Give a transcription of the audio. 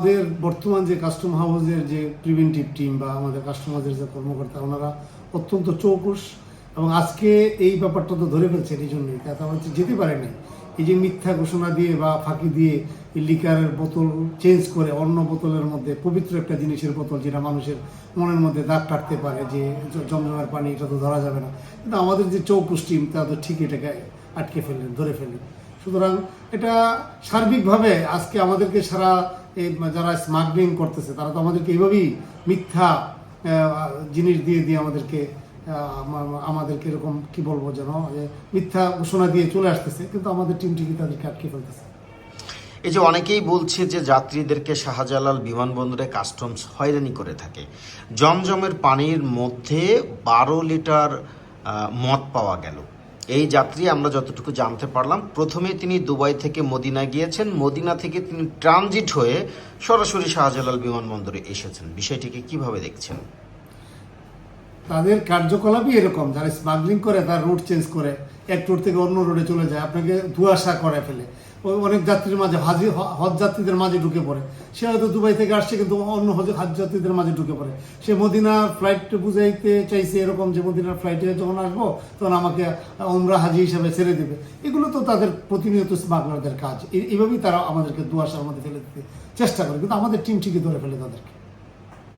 আমাদের বর্তমান যে কাস্টম হাউসের যে প্রিভেন্টিভ টিম বা আমাদের কাস্টম হাউসের যে কর্মকর্তা, ওনারা অত্যন্ত চৌকুশ এবং আজকে এই ব্যাপারটা তো ধরে ফেলছেন এই জন্যই। তাতে হচ্ছে যেতে পারেনি এই যে মিথ্যা ঘোষণা দিয়ে বা ফাঁকি দিয়ে লিকারের বোতল চেঞ্জ করে অন্য বোতলের মধ্যে পবিত্র একটা জিনিসের বোতল যেটা মানুষের মনের মধ্যে দাগ কাটতে পারে যে জমজমের পানি, এটা তো ধরা যাবে না। কিন্তু আমাদের যে চৌকুশ টিম তা তো ঠিক এটাকে আটকে ফেললেন, ধরে ফেললেন। সুতরাং এটা সার্বিকভাবে আজকে আমাদেরকে সারা যারা স্মাগলিং করতেছে, তারা তো আমাদেরকে এইভাবেই মিথ্যা জিনিস দিয়ে দিয়ে আমাদেরকে আমাদেরকে এরকম কি বলব যেন, যে মিথ্যা ঘোষণা দিয়ে চলে আসতেছে, কিন্তু আমাদের টিম ঠিকই তাদেরকে আটকে ফেলতেছে। এই যে অনেকেই বলছে যে যাত্রীদেরকে শাহজালাল বিমানবন্দরে কাস্টমস হয়রানি করে থাকে। জমজমের পানির মধ্যে বারো লিটার মদ পাওয়া গেল। এই যাত্রী আমরা যতটুকু জানতে পারলাম প্রথমে তিনি দুবাই থেকে মদিনা গিয়েছেন। মদিনা থেকে তিনি ট্রানজিট হয়ে সরাসরি শাহজালাল বিমানবন্দরে এসেছেন। বিষয়টিকে কীভাবে দেখছেন? তাদের কার্যকলাপই এরকম, যারা স্মাগলিং করে, তার রুট চেঞ্জ করে, এক রুট থেকে অন্য রোডে চলে যায়, আপনাকে ধুয়াশা করে ফেলে। ওই অনেক যাত্রীর মাঝে, হাজি হজ যাত্রীদের মাঝে ঢুকে পড়ে। সে হয়তো দুবাই থেকে আসছে, কিন্তু অন্য হজ, হাজ যাত্রীদের মাঝে ঢুকে পড়ে। সে মদিনার ফ্লাইট বুঝাইতে চাইছে এরকম যে, মদিনার ফ্লাইটে যখন আসব, তখন আমাকে ওমরা হাজি হিসাবে ছেড়ে দেবে। এগুলো তো তাদের প্রতিনিয়ত স্মাগলারদের কাজ। এইভাবেই তারা আমাদেরকে দুয়াশার মধ্যে ফেলে দিতে চেষ্টা করে, কিন্তু আমাদের টিম ঠিকই ধরে ফেলে তাদেরকে।